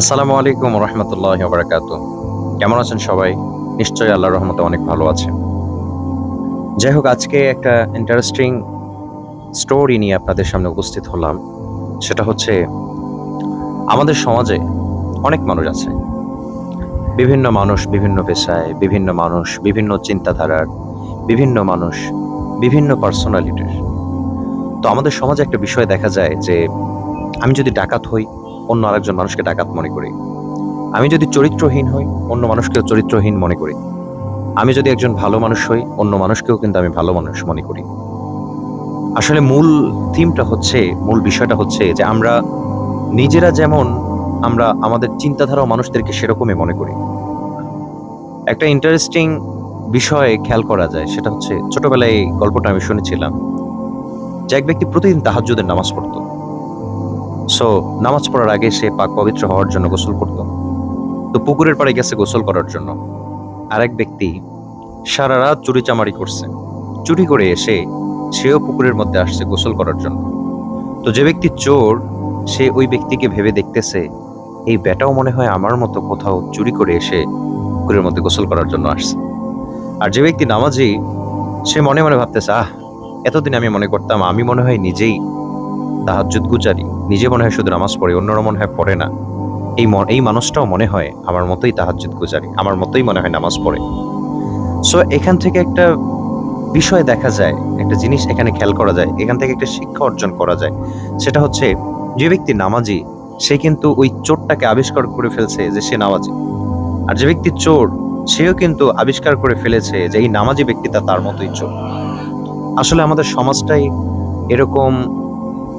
আসসালামু আলাইকুম রহমতুল্লাহ বারাকাতু কেমন আছেন সবাই? নিশ্চয়ই আল্লাহর রহমতে অনেক ভালো আছে যাই হোক, আজকে একটা ইন্টারেস্টিং স্টোরি নিয়ে আপনাদের সামনে উপস্থিত হলাম। সেটা হচ্ছে, আমাদের সমাজে অনেক মানুষ আছে। বিভিন্ন মানুষ বিভিন্ন পেশায়, বিভিন্ন মানুষ বিভিন্ন চিন্তাধারার, বিভিন্ন মানুষ বিভিন্ন পার্সোনালিটির তো আমাদের সমাজে একটা বিষয় দেখা যায় যে, আমি যদি ডাকাত হই অন্য আরেকজন মানুষকে ডাকাত মনে করি। আমি যদি চরিত্রহীন হই, অন্য মানুষকেও চরিত্রহীন মনে করি। আমি যদি একজন ভালো মানুষ হই, অন্য মানুষকেও কিন্তু আমি ভালো মানুষ মনে করি। আসলে মূল থিমটা হচ্ছে, মূল বিষয়টা হচ্ছে যে আমরা নিজেরা যেমন আমরা আমাদের চিন্তাধারা মানুষদেরকে সেরকমই মনে করি। একটা ইন্টারেস্টিং বিষয়ে খেয়াল করা যায়, সেটা হচ্ছে ছোটবেলায় এই গল্পটা আমি শুনেছিলাম যে এক ব্যক্তি প্রতিদিন তাহাজ্জুদের নামাজ পড়তো। সো নামাজ পড়ার আগে সে পাক পবিত্র হওয়ার জন্য গোসল করত। তো পুকুরের পাড়ে গেছে গোসল করার জন্য। আরেক ব্যক্তি সারা রাত চুরি চামারি করছে। চুরি করে এসে সেও পুকুরের মধ্যে আসছে গোসল করার জন্য। তো যে ব্যক্তি চোর, সে ওই ব্যক্তিকে ভেবে দেখতেছে, এই বেটাও মনে হয় আমার মতো কোথাও চুরি করে এসে পুকুরের মধ্যে গোসল করার জন্য আসছে। আর যে ব্যক্তি নামাজি, সে মনে মনে ভাবতেছে, আহ, এতদিন আমি মনে করতাম, আমি মনে হয় নিজেই তাহাজ্জুদ গুজারি। নিজে মনে হয় শুধু নামাজ পড়ে, অন্যরা মনে হয় পড়ে না। এই এই মানুষটাও মনে হয় আমার মতোই তাহাজ্জুদ গুজারি, আমার মতোই মনে হয় নামাজ পড়ে। সো এখান থেকে একটা বিষয় দেখা যায়, একটা জিনিস এখানে খেয়াল করা যায়, এখান থেকে একটা শিক্ষা অর্জন করা যায়। সেটা হচ্ছে, যে ব্যক্তি নামাজি, সে কিন্তু ওই চোরটাকে আবিষ্কার করে ফেলছে যে সে নামাজি। আর যে ব্যক্তি চোর, সেও কিন্তু আবিষ্কার করে ফেলেছে যে এই নামাজি ব্যক্তিটা তার মতোই চোর। আসলে আমাদের সমাজটাই এরকম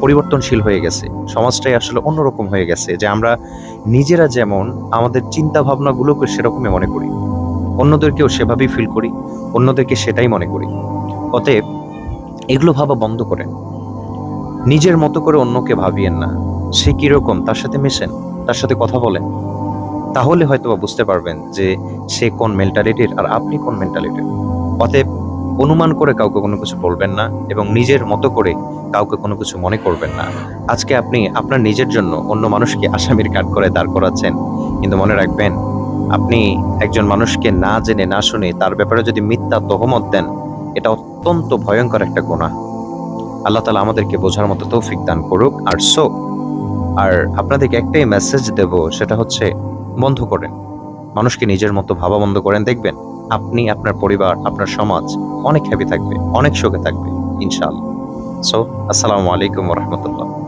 পরিবর্তনশীল হয়ে গেছে। সমাজটাই আসলে অন্যরকম হয়ে গেছে যে আমরা নিজেরা যেমন আমাদের চিন্তা ভাবনাগুলোকে সেরকমই মনে করি। অন্যদেরকেও সেভাবেই ফিল করি, অন্যদেরকে সেটাই মনে করি। অতএব এগুলো ভাবা বন্ধ করেন। নিজের মতো করে অন্যকে ভাবিয়েন না। সে কীরকম, তার সাথে মেশেন, তার সাথে কথা বলেন। তাহলে হয়তো বুঝতে পারবেন যে সে কোন মেন্টালিটির আর আপনি কোন মেন্টালিটির অতএব অনুমান করে কাউকে কোনো কিছু বলবেন না এবং নিজের মতো করে কাউকে কোনো কিছু মনে করবেন না। আজকে আপনি আপনার নিজের জন্য অন্য মানুষকে আসামির কাঠ করে দাঁড় করাচ্ছেন। কিন্তু মনে রাখবেন, আপনি একজন মানুষকে না জেনে, না শুনে তার ব্যাপারে যদি মিথ্যা তহমত দেন, এটা অত্যন্ত ভয়ঙ্কর একটা গোনা আল্লাহ তালা আমাদেরকে বোঝার মতো তৌফিক দান করুক। আর সো, আর আপনাদেরকে একটাই মেসেজ দেব, সেটা হচ্ছে বন্ধ করেন। মানুষকে নিজের মতো ভাবা বন্ধ করেন, দেখবেন আপনি, আপনার পরিবার, আপনার সমাজ অনেক হ্যাপি থাকবে, অনেক সুখে থাকবে, ইনশাআল্লাহ। সো আসসালামু আলাইকুম রহমতুল্লাহ।